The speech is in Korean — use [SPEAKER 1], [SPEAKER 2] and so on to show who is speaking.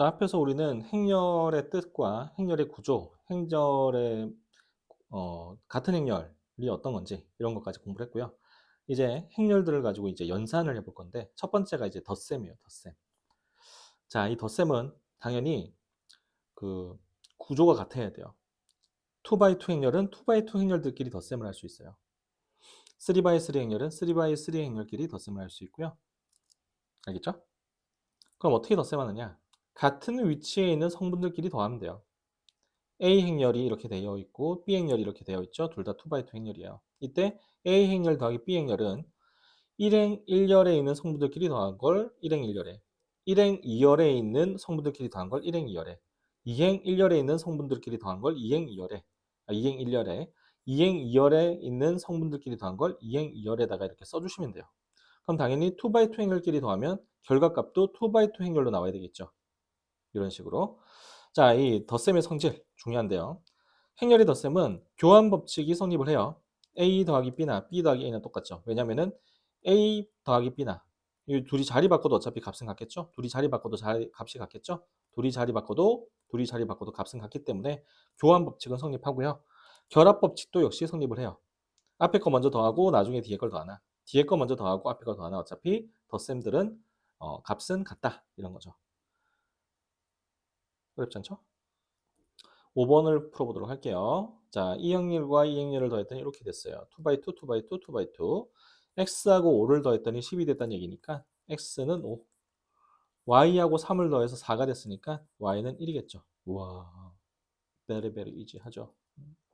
[SPEAKER 1] 자, 앞에서 우리는 행렬의 뜻과 행렬의 구조, 행렬의 어, 같은 행렬이 어떤 건지 이런 것까지 공부를 했고요. 이제 행렬들을 가지고 이제 연산을 해볼 건데 첫 번째가 이제 덧셈이에요. 덧셈. 자, 이 덧셈은 당연히 그 구조가 같아야 돼요. 2x2 행렬은 2x2 행렬들끼리 덧셈을 할 수 있어요. 3x3 행렬은 3x3 행렬끼리 덧셈을 할 수 있고요. 알겠죠? 그럼 어떻게 덧셈하느냐? 같은 위치에 있는 성분들끼리 더하면 돼요. A 행렬이 이렇게 되어 있고 B 행렬이 이렇게 되어 있죠. 둘 다 2x2 행렬이에요. 이때 A 행렬 더하기 B 행렬은 1행 1열에 있는 성분들끼리 더한 걸 1행 1열에 1행 2열에 있는 성분들끼리 더한 걸 1행 2열에 2행 1열에 있는 성분들끼리 더한 걸 2행 2열에 아, 2행 1열에 2행 2열에 있는 성분들끼리 더한 걸 2행 2열에다가 이렇게 써주시면 돼요. 그럼 당연히 2x2 행렬끼리 더하면 결과값도 2x2 행렬로 나와야 되겠죠. 이런 식으로. 자, 이 덧셈의 성질 중요한데요. 행렬의 덧셈은 교환 법칙이 성립을 해요. A 더하기 B나 B 더하기 A는 똑같죠. 왜냐면은 A 더하기 B나 이 둘이 자리 바꿔도 어차피 값은 같겠죠. 둘이 자리 바꿔도 자리, 값이 같겠죠. 둘이 자리 바꿔도 둘이 자리 바꿔도 값은 같기 때문에 교환 법칙은 성립하고요. 결합 법칙도 역시 성립을 해요. 앞에 거 먼저 더하고 나중에 뒤에 걸 더하나 뒤에 거 먼저 더하고 앞에 거 더하나 어차피 덧셈들은 어, 값은 같다 이런 거죠. 어렵지 않죠? 5번을 풀어보도록 할게요. 자, 이 행렬과 이 행렬을 더했더니 이렇게 됐어요. 2x2, 2x2, 2x2. x하고 5를 더했더니 10이 됐다는 얘기니까 x는 5. y하고 3을 더해서 4가 됐으니까 y는 1이겠죠. 우와, 베리 베리 이지하죠.